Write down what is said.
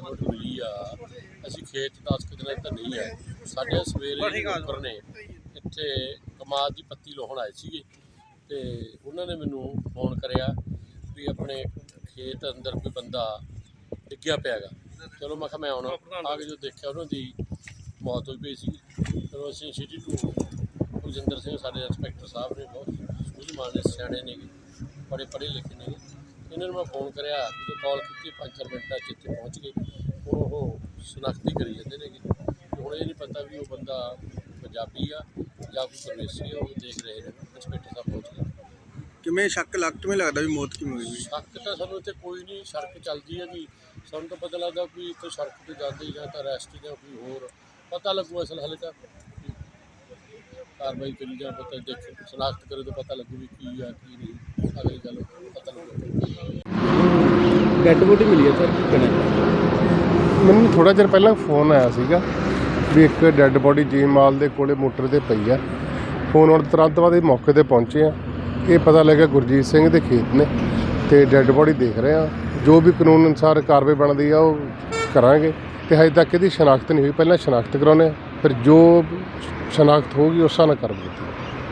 Body ਮਿਲੀ ਆ ਅਸੀਂ ਖੇਤ 10 ਕੁ ਦਿਨਾਂ ਤੱਕ ਨਹੀਂ ਆਏ। ਸਾਡੇ ਸਵੇਰੇ ਉੱਪਰ ਨੇ ਇੱਥੇ ਕਮਾਦ ਦੀ ਪੱਤੀ ਲੋਹਣ ਆਏ ਸੀਗੇ ਤੇ ਉਹਨਾਂ ਨੇ ਮੈਨੂੰ ਫੋਨ ਕਰਿਆ ਵੀ ਆਪਣੇ ਖੇਤ ਅੰਦਰ ਕੋਈ ਬੰਦਾ ਡਿੱਗਿਆ ਪਿਆਗਾ। ਚਲੋ ਮੈਂ ਕਿਹਾ ਮੈਂ ਆਉਣਾ। ਆ ਕੇ ਜੋ ਦੇਖਿਆ ਉਹਨਾਂ ਦੀ ਮੌਤ ਹੋਈ ਪਈ ਸੀ। ਚਲੋ ਅਸੀਂ ਸਿਟੀ ਟੂ ਕੁਲਜਿੰਦਰ ਸਿੰਘ ਸਾਡੇ ਇੰਸਪੈਕਟਰ ਸਾਹਿਬ ਨੇ ਬਹੁਤ ਸੂਝਵਾਨ ਨੇ ਸਿਆਣੇ ਨੇ ਬੜੇ ਪੜ੍ਹੇ ਲਿਖੇ ਨੇ। ਇਹਨਾਂ ਨੂੰ ਮੈਂ ਫੋਨ ਕਰਿਆ ਜਦੋਂ ਕਾਲ ਕੀਤੀ ਪੰਜ ਚਾਰ ਮਿੰਟਾਂ 'ਚ ਇੱਥੇ ਪਹੁੰਚ ਗਏ। ਉਹ ਸ਼ਨਾਖਤੀ ਕਰੀ ਜਾਂਦੇ ਨੇ ਕਿ ਹੁਣ ਇਹ ਨਹੀਂ ਪਤਾ ਵੀ ਉਹ ਬੰਦਾ ਪੰਜਾਬੀ ਆ ਜਾਂ ਕੋਈ ਪ੍ਰਵੇਸ਼ੀ ਆ ਉਹ ਦੇਖ ਰਹੇ ਨੇ। ਇੰਸਪੈਕਟਰ ਸਾਹਿਬ ਪਹੁੰਚ ਗਏ। ਕਿਵੇਂ ਸ਼ੱਕ ਲੱਗ ਕਿਵੇਂ ਲੱਗਦਾ ਵੀ ਮੌਤ ਕਿਵੇਂ ਹੋਈ? ਸ਼ੱਕ ਤਾਂ ਸਾਨੂੰ ਇੱਥੇ ਕੋਈ ਨਹੀਂ ਸੜਕ ਚੱਲਦੀ ਹੈ ਜੀ। ਸਾਨੂੰ ਤਾਂ ਪਤਾ ਲੱਗਦਾ ਕੋਈ ਇੱਥੇ ਸੜਕ ਤੇ ਜਾਂਦੇ ਜਾਂ ਤਾਂ ਰੈਸਟ ਜਾਂ ਕੋਈ ਹੋਰ ਪਤਾ ਲੱਗੂ ਅਸਲ ਹਾਲੇ ਤਾਂ। ਕਾਰਵਾਈ ਕਰੀ ਜਾਂ ਪਤਾ ਦੇਖ ਸ਼ਨਾਖਤ ਕਰੇ ਤਾਂ ਪਤਾ ਲੱਗੂ ਵੀ ਕੀ ਆ ਕੀ ਨਹੀਂ। ਅਗਲੀ ਗੱਲ ਪਤਾ ਲੱਗੂ। ਡੈੱਡ ਬੋਡੀ ਮਿਲੀ ਹੈ ਸਰ ਕੀ ਕਹਿਣਾ ਮੈਨੂੰ ਥੋੜਾ ਚਿਰ ਪਹਿਲਾਂ ਫੋਨ ਆਇਆ ਸੀਗਾ ਵੀ ਇੱਕ ਡੈੱਡ ਬੋਡੀ ਜੀ ਮਾਲ ਦੇ ਕੋਲੇ ਮੋਟਰ ਤੇ ਪਈ ਆ ਫੋਨ ਆਉਣ ਤੁਰੰਤ ਬਾਅਦ ਇਹ ਮੌਕੇ ਤੇ ਪਹੁੰਚੇ ਆ। ਇਹ ਪਤਾ ਲੱਗਾ ਗੁਰਜੀਤ ਸਿੰਘ ਦੇ ਖੇਤ ਨੇ ਤੇ ਡੈੱਡ ਬੋਡੀ ਦੇਖ ਰਹੇ ਆ। ਜੋ ਵੀ ਕਾਨੂੰਨ ਅਨੁਸਾਰ ਕਾਰਵਾਈ ਬਣਦੀ ਆ, ਉਹ ਕਰਾਂਗੇ। ਤੇ ਹਜੇ ਤੱਕ ਇਹਦੀ ਸ਼ਨਾਖਤ ਨਹੀਂ ਹੋਈ। ਪਹਿਲਾਂ ਸ਼ਨਾਖਤ ਕਰਾਉਣੇ ਆ। ਫਿਰ ਜੋ ਸ਼ਨਾਖਤ ਹੋਊਗੀ, ਉਸ ਨਾਲ ਕਰ ਦਿੱਤੀ